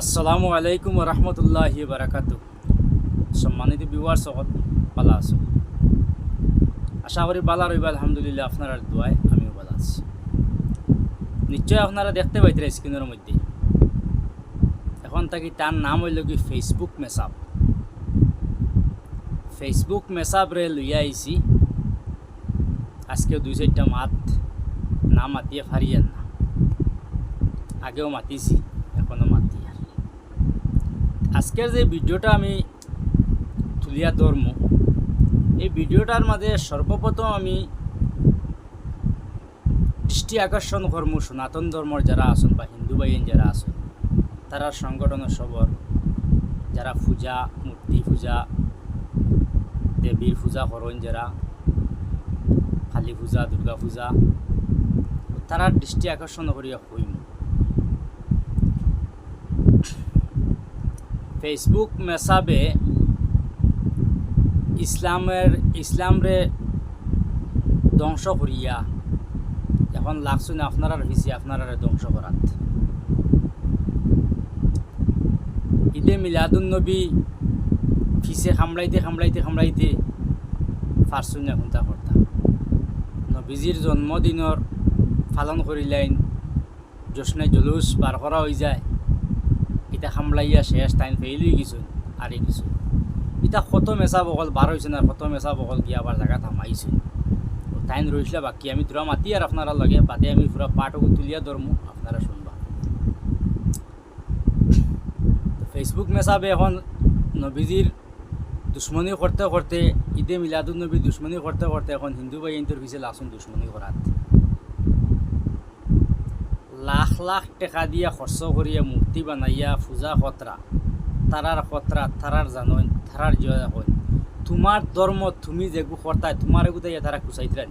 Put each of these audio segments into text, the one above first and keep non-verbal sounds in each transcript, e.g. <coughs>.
আসসালামু আলাইকুম রহমতুল্লাহ বারাকাত সম্মানিত বিওয়ার সকল, ভালো আছো? আশা করি বালা রইবা, আলহামদুলিল্লাহ, আপনার দোয়ায় আমিও ভালো আছি। নিশ্চয় আপনারা দেখতে পাইতে স্ক্রিনের মধ্যে। এখন থাকি তার নাম হইল কি ফেসবুক মেসাপ ফেসবুক মেসাপ রে লইয়া আইছি। আজকে দুই চারটা মাত না মাতিয়ে ফারিয়েন না। আগেও মাতিছি। আজকের যে ভিডিওটা আমি তুলিয়া ধর্ম, এই ভিডিওটার মাঝে সর্বপ্রথম আমি দৃষ্টি আকর্ষণ কর্ম সনাতন ধর্মর যারা আছেন বা হিন্দু বাইন যারা আছেন। তারা সংগঠনের সবর যারা পূজা, মূর্তি পূজা দেবীর পূজা করেন যারা, কালী পূজা, দুর্গা পূজা তারার দৃষ্টি আকর্ষণ করিয়া হইম। ফেসবুক মেসাবে ইসলামের, ইসলামরে ধ্বংস করিয়া, এখন লাগছুন আপনারা রয়েছে আপনারা ধ্বংস করাত। ঈদে মিলাদুন নবী ফিসে খামড়াইতে খামড়াইতে খামড়াইতে ফারছুন এখন তা কর্তা। নবীজির জন্মদিনের পালন করিলেন জশ্নে জুলুস বার করা হয়ে যায়। ইটা খামলাইয়া শেষ টাইম ফেইল হয়ে গেছুন আর কিছু ইটা কত মেচা বকল বার হয়েছে না কত মেচা বকল গিয়ে আবার জায়গা থামাইছে টাইম রয়েছিল বাকি, আমি তোরা মাতি আর আপনারা লগে, বাদে আমি পুরা পাটকু তুলিয়া ধরমু আপনারা শুনবা। ফেসবুক মেসাবে এখন নবীজির দুশ্মনী করতে করতে ঈদে মিলাদুল নবী দুশ্মনী করতে করতে এখন হিন্দু ভাই ইন্তর পিছিয়ে লাসুন দুশ্মনী করাত লাখ লাখ টাকা দিয়া খরচ করিয়া মূর্তি বানাইয়া পূজা খতরা তারার খতরা তারার জানন তারার জয় হয়। তোমার ধর্ম তুমি যেগু কর্তায় তোমার এগুতে তারা কুচাইতরা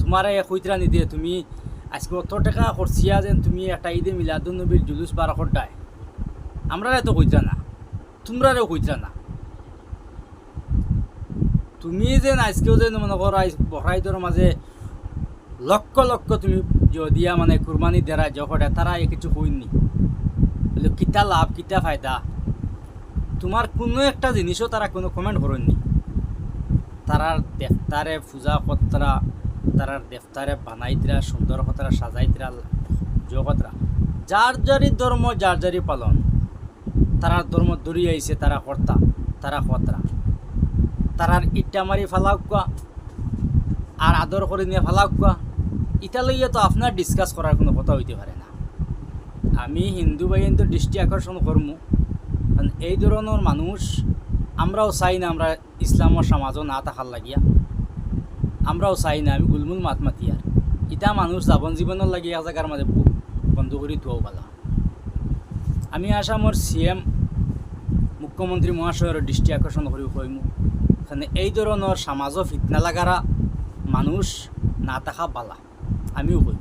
তোমার এ কইতরা নিদিয়ে। তুমি আজকে অত টাকা খরচিয়া যেন তুমি একটা ঈদে মিলাদুল নবীর জুলুস বার করতায় আমরা তো কইতরা না। তোমরাও কইতরা না। তুমি যেন আজকেও যেন মনে করো বহরাইদর মাঝে লক্ষ লক্ষ তুমি যদিয়া মানে কুরবানি দেরা জগটে তারা এ কিছু কইনি বলে কিতা লাভ, কিতা ফায়দা? তোমার কোনো একটা জিনিসও তারা কোনো কমেন্ট করেননি। তারার দেফতারে পূজা কতরা, তারার দেফতারে বানাইতরা, সুন্দর কতরা, সাজাইতরা জগতরা যার যারি ধর্ম, যার যারি পালন। তারার ধর্ম দৌড়ি আইছে, তারা কর্তা, তারা কতরা। তারার ইটা মারি ফালাক কোয়া, আর আদর করে নিয়ে ফালাক এটা লইয়া তো আপনার ডিসকাস করার কোনো কথা হইতে পারে না। আমি হিন্দু বাহিনী তো দৃষ্টি আকর্ষণ করমু। কারণ এই ধরনের মানুষ, আমরাও চাই না আমরা ইসলামের সমাজও না থাকার লাগিয়া। আমরাও চাই না আমি গুলমুল মাত মাতি আর ইটা মানুষ যাবন জীবনের লাগি এক জায়গার মাঝে বন্ধ করে থোয়াও পালা। আমি আসামর সি এম মুখ্যমন্ত্রী মহাশয়ের দৃষ্টি আকর্ষণ করি কইমু। কারণ এই ধরনের সমাজও ফিতনা লাগারা মানুষ না থাকা বালা আমিও কই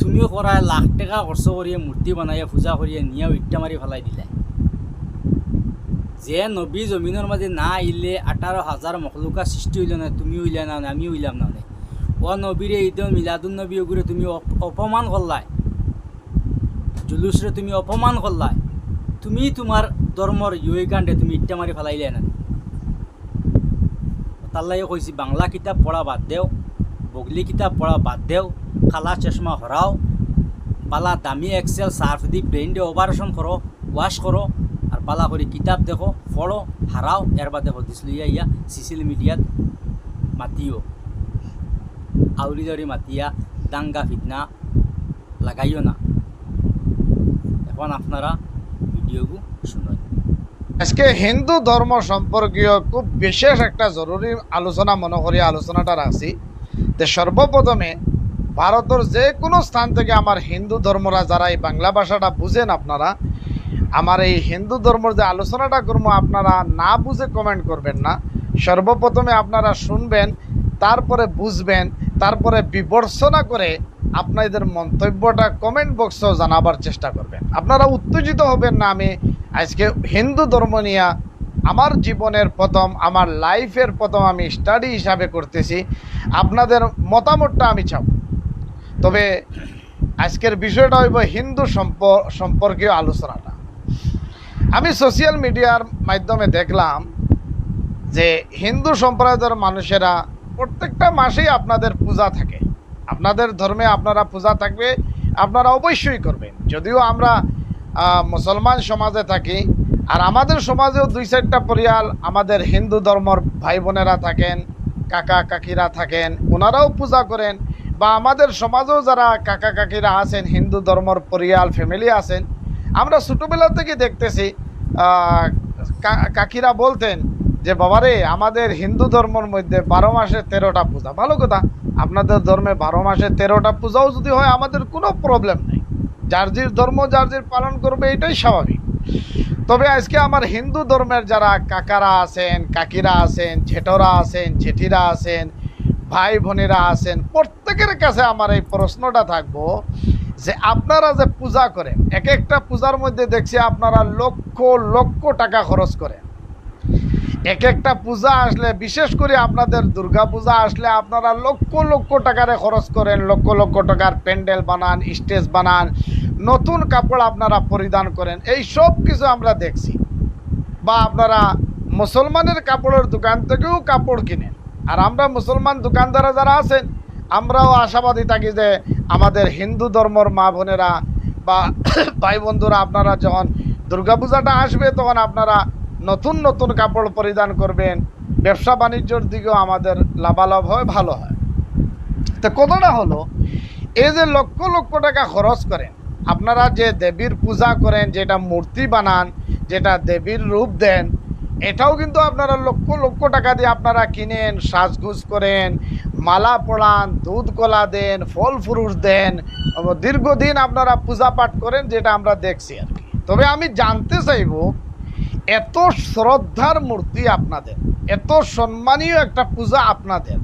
তুমিও করায় লাখ টাকা খরচ করিয়ে মূর্তি বানাইয়া পূজা করিয়ে নিয়ে ইটা মারি ফেলাই দিলে। যে নবী জমিনের মাঝে না আইলে আঠারো হাজার মখলুকা সৃষ্টি হইল না তুমি হইলে না আমি হইলাম না ও নবীরে ঈদ মিলাদুল নবী ওগুলো তুমি অপ- অপমান করলাই জুলুসরে তুমি অপমান করলাই তুমি তোমার ধর্মর ইয়ে কাণ্ডে তুমি ইটা মারি ফেলাইলে না তাল্লাই কইছি বাংলা কিতাব পড়া বাদ দেও। বগলি কিতাব পড়া বাদ দেও, কালা চশমা হরাও বালা দামি এক্সেল সার্ফ দি ব্রেন দিয়ে অপারেশন করো ওয়াশ করো আর বালা করে কিতাব দেখো পড়ো হারাও এর বাদে হদিস লইয়া ইয়া সিসিল মিডিয়াত মাতিও। আউরি দরি মাতিয়া, দাঙ্গা ফিতনা লাগাইও না। এখন আপনারা ভিডিওগু শুনুন আজকে হিন্দু ধর্ম সম্পর্কীয় খুব বিশেষ একটা জরুরি আলোচনা মনে করি আলোচনাটা রাখছি যে সর্বপ্রথমে ভারতের যে কোনো স্থান থেকে আমার হিন্দু ধর্মরা যারা এই বাংলা ভাষাটা বুঝেন আপনারা, আমার এই হিন্দু ধর্মের যে আলোচনাটা করব আপনারা না বুঝে কমেন্ট করবেন না। সর্বপ্রথমে আপনারা শুনবেন, তারপরে বুঝবেন, তারপরে বিবর্চনা করে আপনাদের মন্তব্যটা কমেন্ট বক্সেও জানাবার চেষ্টা করবেন। আপনারা উত্তেজিত হবেন না আমি আজকে হিন্দু ধর্ম নিয়ে আমার জীবনের প্রথম, আমার লাইফের প্রথম আমি স্টাডি হিসাবে করতেছি। আপনাদের মতামতটা আমি চাব। তবে আজকের বিষয়টা হইব হিন্দু সম্প- সম্পর্কীয় আলোচনাটা। আমি সোশ্যাল মিডিয়ার মাধ্যমে দেখলাম যে হিন্দু সম্প্রদায়ের মানুষেরা প্রত্যেকটা মাসেই আপনাদের পূজা থাকে। আপনাদের ধর্মে আপনারা পূজা থাকবে, আপনারা অবশ্যই করবেন। যদিও আমরা মুসলমান সমাজে থাকি, আর আমাদের সমাজেও দুই চারটা পরিয়াল আমাদের হিন্দু ধর্মর ভাই বোনেরা থাকেন, কাকা কাকিরা থাকেন, ওনারাও পূজা করেন, বা আমাদের সমাজেও যারা কাকা কাকিরা আছেন, হিন্দু ধর্মর পরিয়াল ফ্যামিলি আছেন, আমরা ছোটোবেলা থেকে দেখতেছি কাকিরা বলতেন যে, বাবারে, আমাদের হিন্দু ধর্মের মধ্যে বারো মাসে তেরোটা পূজা। ভালো কথা, আপনাদের ধর্মে বারো মাসে তেরোটা পূজাও যদি হয়, আমাদের কোনো প্রবলেম নেই। যার যার ধর্ম যার যার পালন করবে, এটাই স্বাভাবিক। তবে আজকে আমার হিন্দু ধর্মের যারা কাকারা আছেন, কাকিরা আছেন ঝেটরা আছেন জেঠিরা আছেন, ভাই বোনেরা আছেন, প্রত্যেকের কাছে আমার এই প্রশ্নটা থাকব যে আপনারা যে পূজা করেন, এক একটা পূজার মধ্যে দেখছি আপনারা লক্ষ লক্ষ টাকা খরচ করেন। এক একটা পূজা আসলে, বিশেষ করে আপনাদের দুর্গা পূজা আসলে আপনারা লক্ষ লক্ষ টাকারে খরচ করেন, লক্ষ লক্ষ টাকার প্যান্ডেল বানান, স্টেজ বানান নতুন কাপড় আপনারা পরিধান করেন। এই সব কিছু আমরা দেখছি। বা আপনারা মুসলমানের কাপড়ের দোকান থেকেও কাপড় কিনেন। আর আমরা মুসলমান দোকানদারা যারা আছেন, আমরাও আশাবাদী থাকি যে আমাদের হিন্দু ধর্মর মা বোনেরা বা <coughs> ভাই বন্ধুরা, আপনারা যখন দুর্গাপূজাটা আসবে, তখন আপনারা নতুন নতুন কাপড় পরিধান করবেন। ব্যবসা বাণিজ্যর দিকেও আমাদের লাভালাভ হয়, ভালো হয়। তো কথাটা হলো, এই যে লক্ষ লক্ষ টাকা খরচ করেন আপনারা যে দেবীর পূজা করেন, যেটা মূর্তি বানান, যেটা দেবীর রূপ দেন, এটাও কিন্তু আপনারা লক্ষ লক্ষ টাকা দিয়ে আপনারা কিনেন, সাজগুজ করেন, মালা পড়ান, দুধ কলা দেন, ফল ফুরুষ দেন দীর্ঘদিন আপনারা পূজা পাঠ করেন, যেটা আমরা দেখছি আর কি। তবে আমি জানতে চাইব, এত শ্রদ্ধার মূর্তি আপনাদের, এত সম্মানীয় একটা পূজা আপনাদের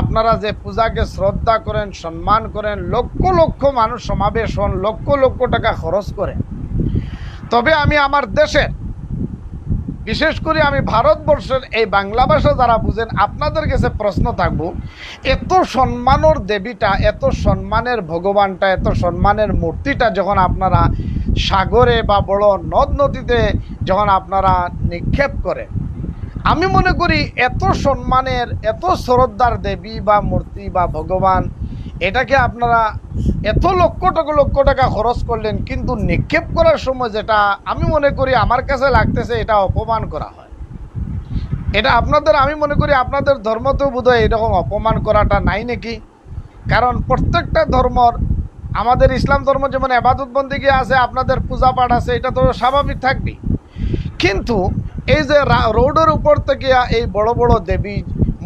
আপনারা যে পূজাকে শ্রদ্ধা করেন, সম্মান করেন, লক্ষ লক্ষ মানুষ সমাবেশ হন, লক্ষ লক্ষ টাকা খরচ করেন। তবে আমি আমার দেশের, বিশেষ করে আমি ভারতবর্ষের এই বাংলা ভাষা যারা বুঝেন, আপনাদের কাছে প্রশ্ন থাকব, এত সম্মানের দেবীটা, এত সম্মানের ভগবানটা, এত সম্মানের মূর্তিটা যখন আপনারা সাগরে বা বড় নদ নদীতে যখন আপনারা নিক্ষেপ করেন আমি মনে করি এত সম্মানের, এত শ্রদ্ধার দেবী বা মূর্তি বা ভগবান, এটাকে আপনারা এত লক্ষ টাকা লক্ষ টাকা খরচ করলেন, কিন্তু নিক্ষেপ করার সময় যেটা আমি মনে করি আমার কাছে লাগতেছে, এটা অপমান করা হয়। এটা আপনাদের, আমি মনে করি আপনাদের ধর্মতেও বোধহয় এরকম অপমান করাটা নাই নাকি? কারণ প্রত্যেকটা ধর্মর, আমাদের ইসলাম ধর্ম যেমন এবাদত বন্দিগি আছে, আপনাদের পূজা পাঠ আছে, এটা তো স্বাভাবিক থাকবেই। কিন্তু এই যে রোডের উপর থেকে এই বড় বড় দেবী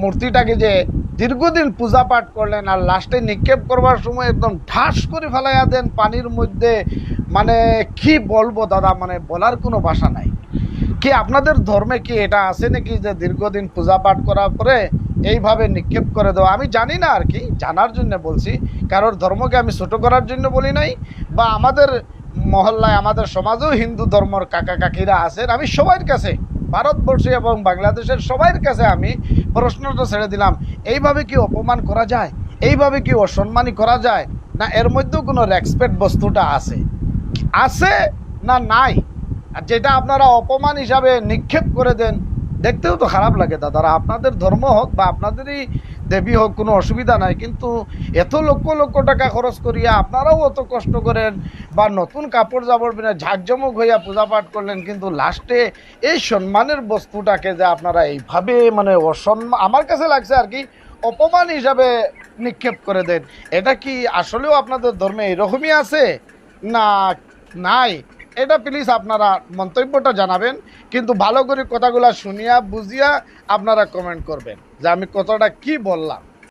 মূর্তিটাকে যে দীর্ঘদিন পূজা পাঠ করলেন আর লাস্টে নিক্ষেপ করবার সময় একদম ঠাস করে ফেলাইয়া দেন পানির মধ্যে মানে কি বলব দাদা মানে বলার কোনো ভাষা নাই। কি আপনাদের ধর্মে কি এটা আছে নাকি যে দীর্ঘদিন পূজা পাঠ করার পরে এইভাবে নিক্ষেপ করে দেওয়া? আমি জানি না আর কি, জানার জন্য বলছি। কারোর ধর্মকে আমি ছোট করার জন্য বলি নাই বা আমাদের মহল্লায়, আমাদের সমাজেও হিন্দু ধর্মর কাকা কাকিরা আছেন, আমি সবার কাছে ভারতবর্ষে এবং বাংলাদেশের সবাইয়ের কাছে আমি প্রশ্নটা ছেড়ে দিলাম, এইভাবে কি অপমান করা যায়? এইভাবে কি অসম্মানী করা যায়? না, এর মধ্যেও কোনো রেসপেক্ট বস্তুটা আছে? আছে না নাই? আর যেটা আপনারা অপমান হিসাবে নিক্ষেপ করে দেন দেখতেও তো খারাপ লাগে, দাদারা। আপনাদের ধর্ম হোক বা আপনাদেরই দেবী হোক, কোনো অসুবিধা নাই। কিন্তু এত লক্ষ লক্ষ টাকা খরচ করিয়া আপনারাও অত কষ্ট করেন বা নতুন কাপড় জাপড় বিনা ঝাঁকজমক হইয়া পূজা পাঠ করলেন, কিন্তু লাস্টে এই সম্মানের বস্তুটাকে যে আপনারা এইভাবে মানে অসম্মান আমার কাছে লাগছে আর কি, অপমান হিসাবে নিক্ষেপ করে দেন। এটা কি আসলেও আপনাদের ধর্মে এরকমই আছে? না, নাই। এটা প্লিজ আপনারা মন্তব্যটা জানাবেন, কিন্তু ভালো করে কথাগুলো শুনিয়া, বুঝিয়া আপনারা কমেন্ট করবেন যে আমি কথাটা কি বললাম।